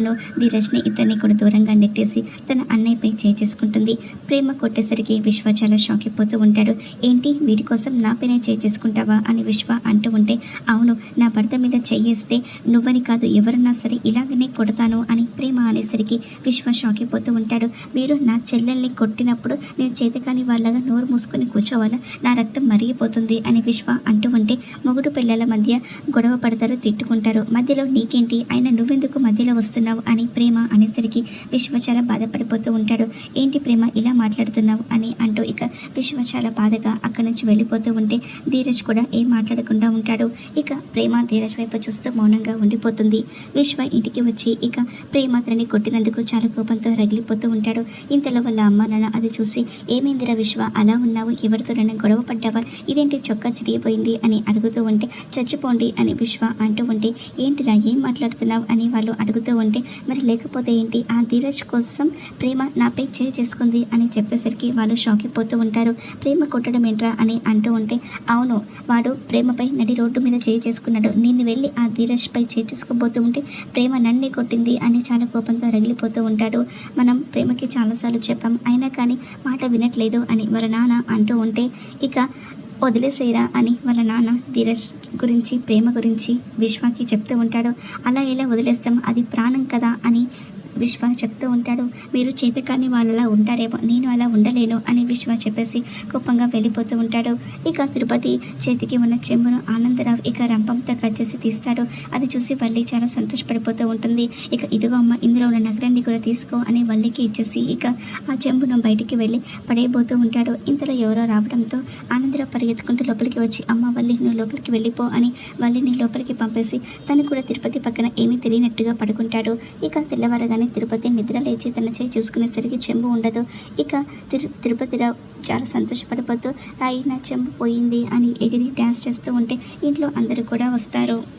లో ధీరజ్ని ఇద్దరిని కూడా దూరంగా నెట్టేసి తన అన్నయ్యపై చేసుకుంటుంది ప్రేమ కొట్టేసరికి విశ్వ చాలా షాక్ అయిపోతూ ఉంటాడు. ఏంటి? వీడి కోసం నా పైన చేసుకుంటావా అని విశ్వ అంటూ ఉంటే అవును నా భర్త మీద చెయ్యేస్తే నువ్వని కాదు ఎవరన్నా సరే ఇలాగనే కొడతాను అని ప్రేమ అనేసరికి విశ్వ షాక్ అయిపోతూ ఉంటాడు. వీడు నా చెల్లెల్ని కొట్టినప్పుడు నేను చేతకాని వాళ్ళగా నోరు మూసుకొని కూర్చోవాలా? నా రక్తం మరిగిపోతుంది అని విశ్వ అంటూ ఉంటే మొగుడు పిల్లల మధ్య గొడవ పడతారు తిట్టుకుంటారు. మధ్యలో నీకేంటి? ఆయన నువ్వెందుకు మధ్యలో వస్తున్నావు అని ప్రేమ అనేసరికి విశ్వ చాలా బాధపడిపోతూ ఉంటాడు. ఏంటి ప్రేమ? ఇలా మాట్లాడుతున్నావు అని అంటూ ఇక విశ్వ చాలా బాధగా అక్కడి నుంచి వెళ్ళిపోతూ ఉంటే ధీరజ్ కూడా ఏం మాట్లాడకుండా ఉంటాడు. ఇక ప్రేమ ధీరజ్ వైపు చూస్తూ మౌనంగా ఉండిపోతుంది. విశ్వ ఇంటికి వచ్చి ఇక ప్రేమ అతని కొట్టినందుకు చాలా కోపంతో రగిలిపోతూ ఉంటాడు. ఇంతలో వాళ్ళ అమ్మ నాన్న అది చూసి ఏమైందిరా విశ్వ? అలా ఉన్నావు? ఎవరితో నన్ను గొడవ పడ్డావా? ఇదేంటి చొక్కా చిరిగిపోయింది? అని అడుగుతూ ఉంటే చచ్చిపోండి అని విశ్వ అంటూ ఉంటే ఏంటిరా ఏం మాట్లాడుతున్నావు? అని వాళ్ళు అడుగుతూ ఉంటే మరి లేకపోతే ఏంటి? ఆ ధీరజ్ కోసం ప్రేమ నాపై చేయి చేసుకుంది అని చెప్పేసరికి వాళ్ళు షాక్ అయిపోతూ ఉంటారు. ప్రేమ కొట్టడం ఏంట్రా? అని అంటూ ఉంటే అవును వాడు ప్రేమపై నడి రోడ్డు మీద చేయి చేసుకున్నాడు. నేను వెళ్ళి ఆ ధీరజ్పై చేయి చేసుకోబోతూ ఉంటే ప్రేమ నన్నే కొట్టింది అని చాలా కోపంతో రగిలిపోతూ ఉంటాడు. మనం ప్రేమకి చాలాసార్లు చెప్పాం అయినా కానీ మాట వినట్లేదు అని వాళ్ళ నాన్న అంటూ ఉంటే ఇక వదిలేసేయరా అని వాళ్ళ నాన్న ధీరజ్ గురించి ప్రేమ గురించి విశ్వాకి చెప్తూ ఉంటాడు. అలా ఎలా వదిలేస్తాం? అది ప్రాణం కదా అని విశ్వ చెప్తూ ఉంటాడు. మీరు చేతకాని వాళ్ళలా ఉంటారేమో నేను అలా ఉండలేను అని విశ్వ చెప్పేసి కోపంగా వెళ్ళిపోతూ ఉంటాడు. ఇక తిరుపతి చేతికి ఉన్న చెంబును ఆనందరావు ఇక రంపంతో కట్ చేసి తీస్తాడు. అది చూసి వల్లి చాలా సంతోషపడిపోతూ ఉంటుంది. ఇక ఇదిగో అమ్మ ఇందులో ఉన్న నగరాన్ని కూడా తీసుకో అని వల్లికి ఇచ్చేసి ఇక ఆ చెంబును బయటికి వెళ్ళి పడేయబోతూ ఉంటాడు. ఇంతలో ఎవరో రావడంతో ఆనందరావు పరిగెత్తుకుంటూ లోపలికి వచ్చి అమ్మ వల్లి నువ్వు లోపలికి వెళ్ళిపో అని వల్లిని లోపలికి పంపేసి తను కూడా తిరుపతి పక్కన ఏమీ తెలియనట్టుగా పడుకుంటాడు. ఇక తెల్లవారగానే తిరుపతి నిద్ర లేచి తన చేయి చూసుకునేసరికి చెంబు ఉండదు. ఇక తిరు తిరుపతి తిరుపతిరావు చాలా సంతోషపడిపోతూ అయి నా చెంపు పోయింది అని ఎగిరి డ్యాన్స్ చేస్తూ ఉంటే ఇంట్లో అందరూ కూడా వస్తారు.